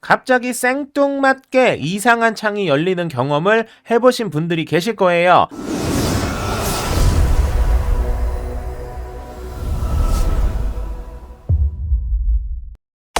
갑자기 생뚱맞게 이상한 창이 열리는 경험을 해보신 분들이 계실 거예요.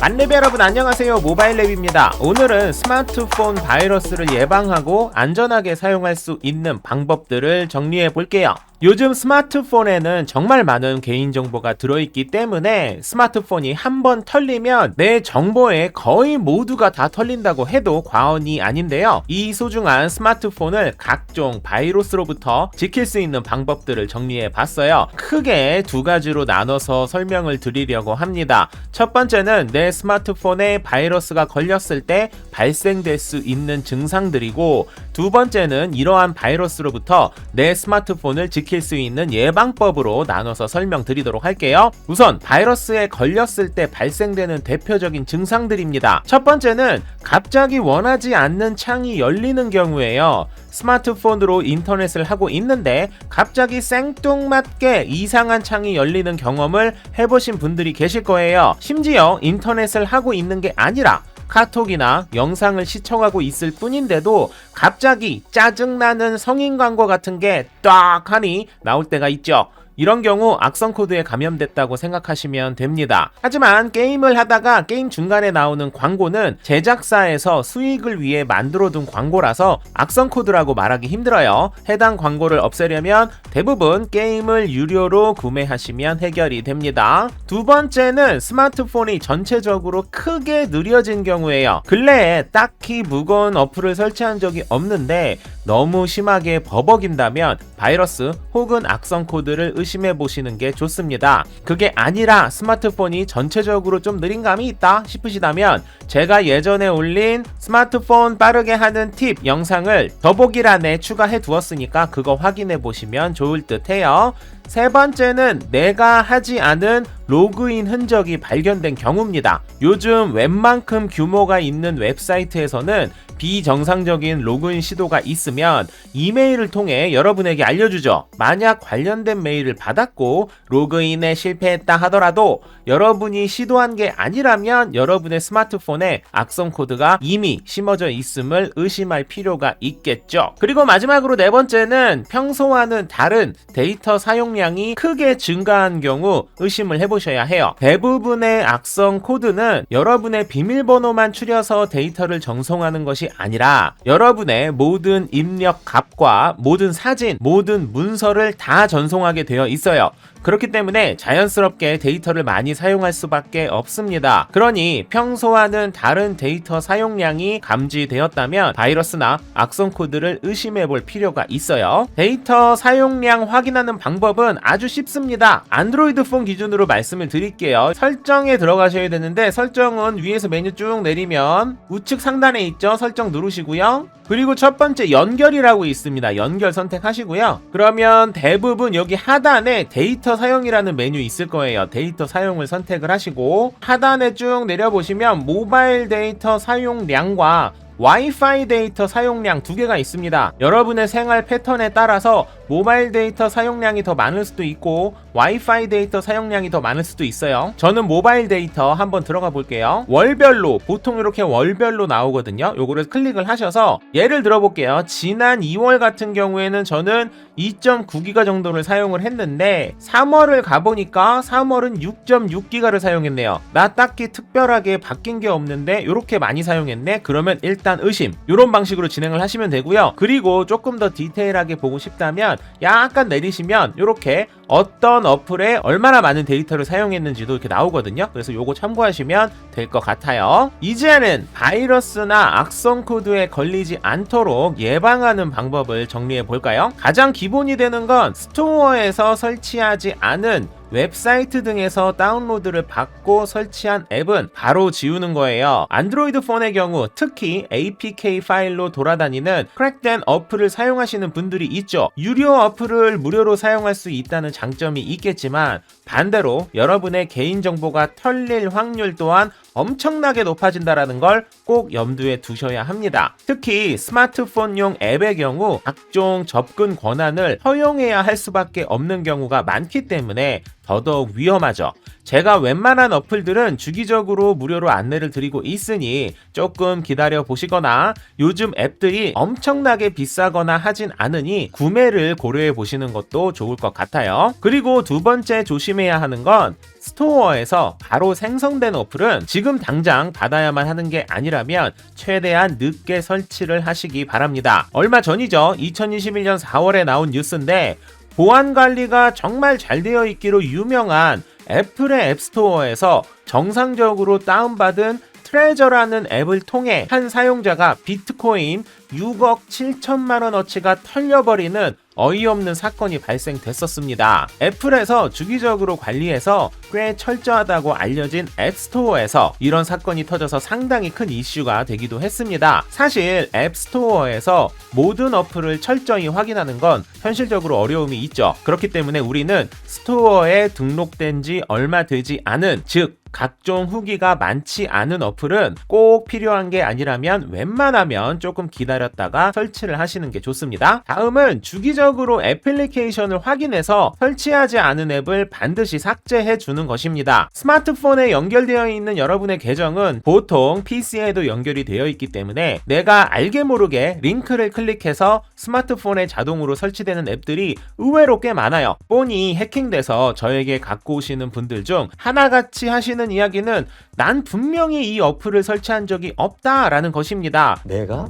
만렙 여러분 안녕하세요. 모바일랩입니다. 오늘은 스마트폰 바이러스를 예방하고 안전하게 사용할 수 있는 방법들을 정리해 볼게요 요즘 스마트폰에는 정말 많은 개인정보가 들어있기 때문에 스마트폰이 한 번 털리면 내 정보의 거의 모두가 다 털린다고 해도 과언이 아닌데요. 이 소중한 스마트폰을 각종 바이러스로부터 지킬 수 있는 방법들을 정리해 봤어요. 크게 두 가지로 나눠서 설명을 드리려고 합니다. 첫 번째는 내 스마트폰에 바이러스가 걸렸을 때 발생될 수 있는 증상들이고 두 번째는 이러한 바이러스로부터 내 스마트폰을 지킬 수 있는 예방법으로 나눠서 설명드리도록 할게요. 우선 바이러스에 걸렸을 때 발생되는 대표적인 증상들입니다. 첫 번째는 갑자기 원하지 않는 창이 열리는 경우에요. 스마트폰으로 인터넷을 하고 있는데 갑자기 생뚱맞게 이상한 창이 열리는 경험을 해보신 분들이 계실 거예요. 심지어 인터넷을 하고 있는 게 아니라 카톡이나 영상을 시청하고 있을 뿐인데도 갑자기 짜증나는 성인 광고 같은 게 딱 하니 나올 때가 있죠. 이런 경우 악성 코드에 감염됐다고 생각하시면 됩니다. 하지만 게임을 하다가 게임 중간에 나오는 광고는 제작사에서 수익을 위해 만들어둔 광고라서 악성 코드라고 말하기 힘들어요. 해당 광고를 없애려면 대부분 게임을 유료로 구매하시면 해결이 됩니다. 두 번째는 스마트폰이 전체적으로 크게 느려진 경우에요. 근래에 딱히 무거운 어플을 설치한 적이 없는데 너무 심하게 버벅인다면 바이러스 혹은 악성 코드를 의심해 보시는 게 좋습니다. 그게 아니라 스마트폰이 전체적으로 좀 느린 감이 있다 싶으시다면 제가 예전에 올린 스마트폰 빠르게 하는 팁 영상을 더보기란에 추가해 두었으니까 그거 확인해 보시면 좋을 듯 해요. 세 번째는 내가 하지 않은 로그인 흔적이 발견된 경우입니다. 요즘 웬만큼 규모가 있는 웹사이트에서는 비정상적인 로그인 시도가 있으면 이메일을 통해 여러분에게 알려주죠. 만약 관련된 메일을 받았고 로그인에 실패했다 하더라도 여러분이 시도한 게 아니라면 여러분의 스마트폰에 악성 코드가 이미 심어져 있음을 의심할 필요가 있겠죠. 그리고 마지막으로 네 번째는 평소와는 다른 데이터 사용량이 크게 증가한 경우 의심을 해보셔야 해요. 대부분의 악성 코드는 여러분의 비밀번호만 추려서 데이터를 정송하는 것이 아니라 여러분의 모든 입력 값과 모든 사진, 모든 문서를 다 전송하게 되어 있어요. 그렇기 때문에 자연스럽게 데이터를 많이 사용할 수밖에 없습니다. 그러니 평소와는 다른 데이터 사용량이 감지되었다면 바이러스나 악성 코드를 의심해 볼 필요가 있어요. 데이터 사용량 확인하는 방법은 아주 쉽습니다. 안드로이드 폰 기준으로 말씀을 드릴게요. 설정에 들어가셔야 되는데 설정은 위에서 메뉴 쭉 내리면 우측 상단에 있죠. 설정 누르시고요. 그리고 첫 번째 연결이라고 있습니다. 연결 선택하시고요. 그러면 대부분 여기 하단에 데이터 사용이라는 메뉴 있을 거예요. 데이터 사용을 선택을 하시고 하단에 쭉 내려보시면 모바일 데이터 사용량과 와이파이 데이터 사용량 두 개가 있습니다. 여러분의 생활 패턴에 따라서 모바일 데이터 사용량이 더 많을 수도 있고 와이파이 데이터 사용량이 더 많을 수도 있어요. 저는 모바일 데이터 한번 들어가 볼게요. 월별로 보통 이렇게 월별로 나오거든요. 요거를 클릭을 하셔서 예를 들어 볼게요. 지난 2월 같은 경우에는 저는 2.9기가 정도를 사용을 했는데 3월을 가보니까 3월은 6.6기가를 사용했네요. 나 딱히 특별하게 바뀐 게 없는데 이렇게 많이 사용했네. 그러면 일단 의심. 이런 방식으로 진행을 하시면 되고요. 그리고 조금 더 디테일하게 보고 싶다면 약간 내리시면 이렇게 어떤 어플에 얼마나 많은 데이터를 사용했는지도 이렇게 나오거든요. 그래서 요거 참고하시면 될 것 같아요. 이제는 바이러스나 악성 코드에 걸리지 않도록 예방하는 방법을 정리해 볼까요? 가장 기본이 되는 건 스토어에서 설치하지 않은 웹사이트 등에서 다운로드를 받고 설치한 앱은 바로 지우는 거예요. 안드로이드 폰의 경우 특히 APK 파일로 돌아다니는 크랙된 어플을 사용하시는 분들이 있죠. 유료 어플을 무료로 사용할 수 있다는 장점이 있겠지만 반대로 여러분의 개인정보가 털릴 확률 또한 엄청나게 높아진다라는 걸 꼭 염두에 두셔야 합니다. 특히 스마트폰용 앱의 경우 각종 접근 권한을 허용해야 할 수밖에 없는 경우가 많기 때문에 더더욱 위험하죠. 제가 웬만한 어플들은 주기적으로 무료로 안내를 드리고 있으니 조금 기다려 보시거나 요즘 앱들이 엄청나게 비싸거나 하진 않으니 구매를 고려해 보시는 것도 좋을 것 같아요. 그리고 두 번째 조심해야 하는 건 스토어에서 바로 생성된 어플은 지금 당장 받아야만 하는 게 아니라면 최대한 늦게 설치를 하시기 바랍니다. 얼마 전이죠. 2021년 4월에 나온 뉴스인데 보안 관리가 정말 잘 되어 있기로 유명한 애플의 앱스토어에서 정상적으로 다운받은 트레저라는 앱을 통해 한 사용자가 비트코인 6억 7천만 원어치가 털려버리는 어이없는 사건이 발생됐었습니다. 애플에서 주기적으로 관리해서 꽤 철저하다고 알려진 앱스토어에서 이런 사건이 터져서 상당히 큰 이슈가 되기도 했습니다. 사실 앱스토어에서 모든 어플을 철저히 확인하는 건 현실적으로 어려움이 있죠. 그렇기 때문에 우리는 스토어에 등록된 지 얼마 되지 않은 즉 각종 후기가 많지 않은 어플은 꼭 필요한 게 아니라면 웬만하면 조금 기다 렸다가 설치를 하시는 게 좋습니다. 다음은 주기적으로 애플리케이션을 확인해서 설치하지 않은 앱을 반드시 삭제해 주는 것입니다. 스마트폰에 연결되어 있는 여러분의 계정은 보통 PC에도 연결이 되어 있기 때문에 내가 알게 모르게 링크를 클릭해서 스마트폰에 자동으로 설치되는 앱들이 의외로 꽤 많아요. 폰이 해킹돼서 저에게 갖고 오시는 분들 중 하나같이 하시는 이야기는 난 분명히 이 어플을 설치한 적이 없다라는 것입니다. 내가?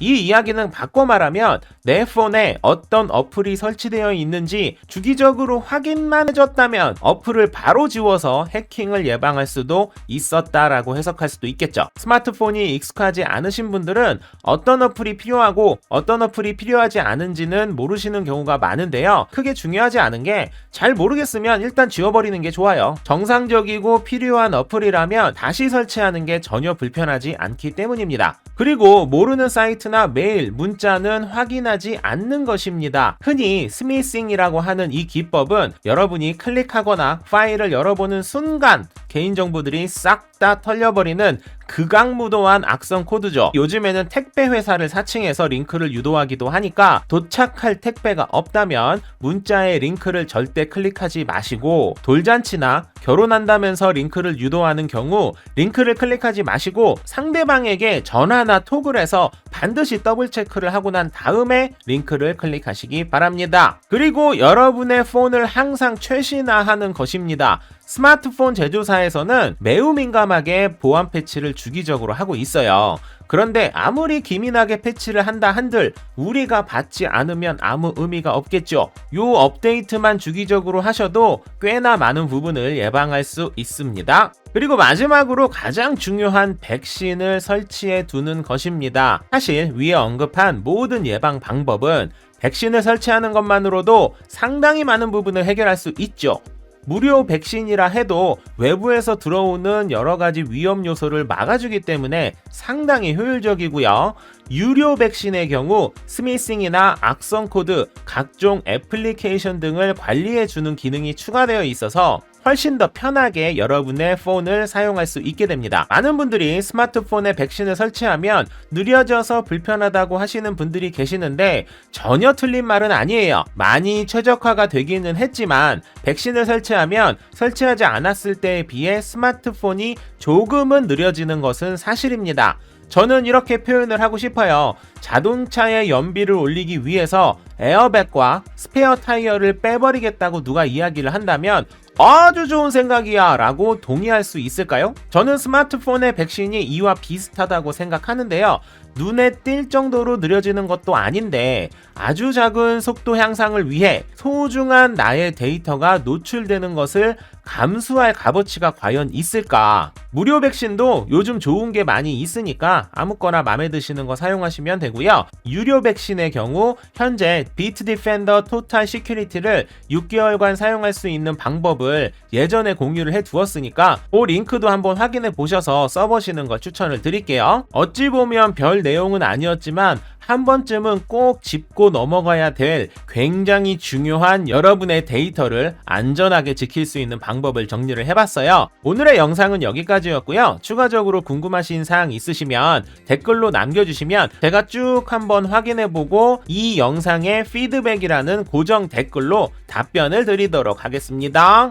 이 이야기는 바꿔 말하면 내 폰에 어떤 어플이 설치되어 있는지 주기적으로 확인만 해줬다면 어플을 바로 지워서 해킹을 예방할 수도 있었다라고 해석할 수도 있겠죠. 스마트폰이 익숙하지 않으신 분들은 어떤 어플이 필요하고 어떤 어플이 필요하지 않은지는 모르시는 경우가 많은데요. 크게 중요하지 않은 게 잘 모르겠으면 일단 지워버리는 게 좋아요. 정상적이고 필요한 어플이라면 다시 설치하는 게 전혀 불편하지 않기 때문입니다. 그리고 모르는 사이트나 메일, 문자는 확인하지 않는 것입니다. 흔히 스미싱이라고 하는 이 기법은 여러분이 클릭하거나 파일을 열어보는 순간 개인정보들이 싹 다 털려버리는 극악무도한 악성 코드죠. 요즘에는 택배 회사를 사칭해서 링크를 유도하기도 하니까 도착할 택배가 없다면 문자에 링크를 절대 클릭하지 마시고 돌잔치나 결혼한다면서 링크를 유도하는 경우 링크를 클릭하지 마시고 상대방에게 전화나 톡을 해서 반드시 더블 체크를 하고 난 다음에 링크를 클릭하시기 바랍니다. 그리고 여러분의 폰을 항상 최신화하는 것입니다. 스마트폰 제조사에서는 매우 민감하게 보안 패치를 주기적으로 하고 있어요. 그런데 아무리 기민하게 패치를 한다 한들 우리가 받지 않으면 아무 의미가 없겠죠. 요 업데이트만 주기적으로 하셔도 꽤나 많은 부분을 예방할 수 있습니다. 그리고 마지막으로 가장 중요한 백신을 설치해 두는 것입니다. 사실 위에 언급한 모든 예방 방법은 백신을 설치하는 것만으로도 상당히 많은 부분을 해결할 수 있죠. 무료 백신이라 해도 외부에서 들어오는 여러 가지 위험 요소를 막아주기 때문에 상당히 효율적이고요. 유료 백신의 경우 스미싱이나 악성 코드, 각종 애플리케이션 등을 관리해 주는 기능이 추가되어 있어서 훨씬 더 편하게 여러분의 폰을 사용할 수 있게 됩니다. 많은 분들이 스마트폰에 백신을 설치하면 느려져서 불편하다고 하시는 분들이 계시는데 전혀 틀린 말은 아니에요. 많이 최적화가 되기는 했지만 백신을 설치하면 설치하지 않았을 때에 비해 스마트폰이 조금은 느려지는 것은 사실입니다. 저는 이렇게 표현을 하고 싶어요. 자동차의 연비를 올리기 위해서 에어백과 스페어 타이어를 빼버리겠다고 누가 이야기를 한다면 아주 좋은 생각이야 라고 동의할 수 있을까요? 저는 스마트폰의 백신이 이와 비슷하다고 생각하는데요. 눈에 띌 정도로 느려지는 것도 아닌데 아주 작은 속도 향상을 위해 소중한 나의 데이터가 노출되는 것을 감수할 값어치가 과연 있을까? 무료 백신도 요즘 좋은 게 많이 있으니까 아무거나 마음에 드시는 거 사용하시면 되고요. 유료 백신의 경우 현재 비트 디펜더 토탈 시큐리티를 6개월간 사용할 수 있는 방법을 예전에 공유를 해 두었으니까 그 링크도 한번 확인해 보셔서 써보시는 걸 추천을 드릴게요. 어찌 보면 별 내용은 아니었지만 한 번쯤은 꼭 짚고 넘어가야 될 굉장히 중요한 여러분의 데이터를 안전하게 지킬 수 있는 방법을 정리를 해봤어요. 오늘의 영상은 여기까지였고요. 추가적으로 궁금하신 사항 있으시면 댓글로 남겨주시면 제가 쭉 한번 확인해보고 이 영상의 피드백이라는 고정 댓글로 답변을 드리도록 하겠습니다.